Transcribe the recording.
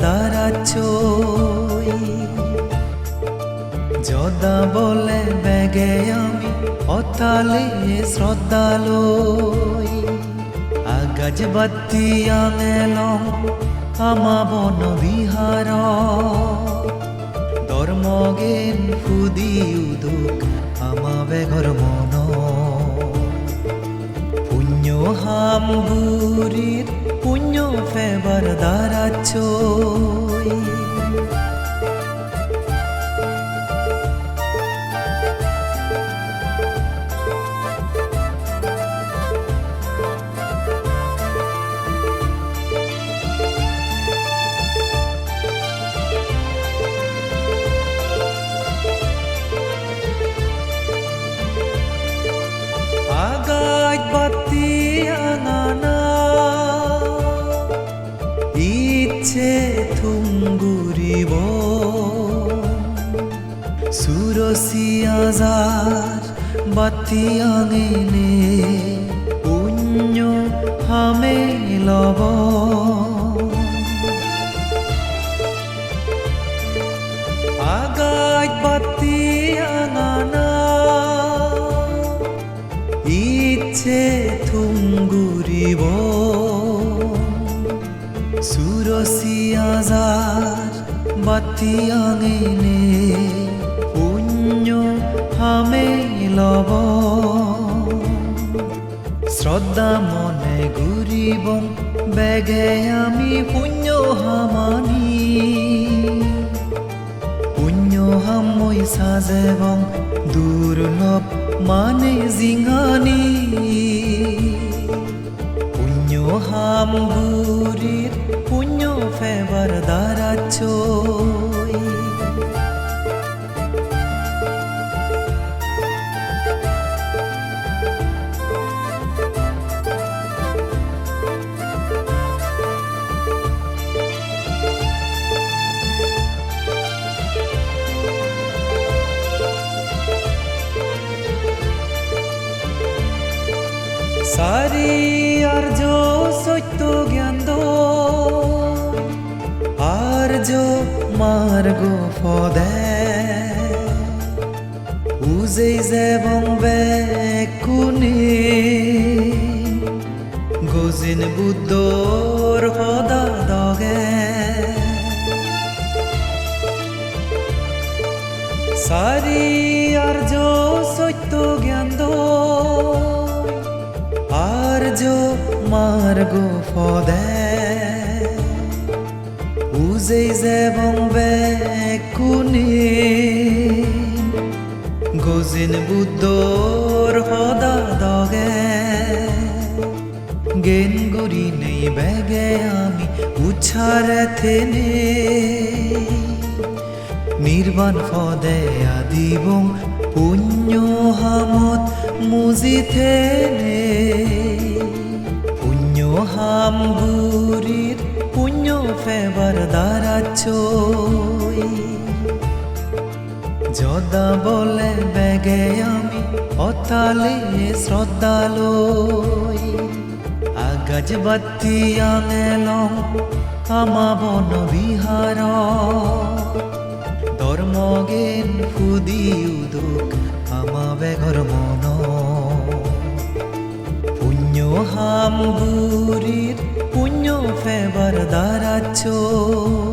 দাঁড়াচ্ছই যদা বলে, বেগে আমি অতালে শ্রদ্ধালই। আগাজ বাতি আনেলং আমা বন বিহার। ধর্মগেন ফুদি উদুক আমা বেগর মন। পুণ্য হাম পুণ্য ফেবার দাঁড়াচ্ছই ইচ্ছে থুঙ্গুরিব সুরসি আজার বাতি আঙেনে পুণ্য হামে লব। আগাজ বাতি আঙানা ইচ্ছে থুঙ্গুরিব সুরসি আজার বাতি আঙেনে পুণ্য হামে লব। শ্রদ্ধা মনে ঘুরিব বেগে আমি পুণ্য হামানি। পুণ্য হামই সাজেবং দুর্লভ মানে জিঙানি পুণ্য হাম গুরির পুণ্য ফেবার দাঁড়াচ্ছই সারি আর্য সত্য জ্ঞান আর্য মার্গ ফদে উজেই যেবং বেকুনি। গজিন বুদ্ধর মার্গ ফদে উজেই যেবং বেকুনি গজিন বুদ্ধর সদা দগে। গেন গুরি নেই বেগে আমি উচ্ছারে থেনে। নির্বাণ ফদে আদিবং পুণ্য হামত মুজিথে পুণ্য হাম পুণ্য ফেবার দাঁড়াচ্ছই যদা বলে, বেগে আমি অতালে শ্রদ্ধালই। আগাজ বাতি আনেলং আমা বন বিহার। ধর্মগেন ফুদি উদুক আমা বেগর মন। পুণ্য হাম গুরির পুণ্য ফেবার দাঁড়াচ্ছই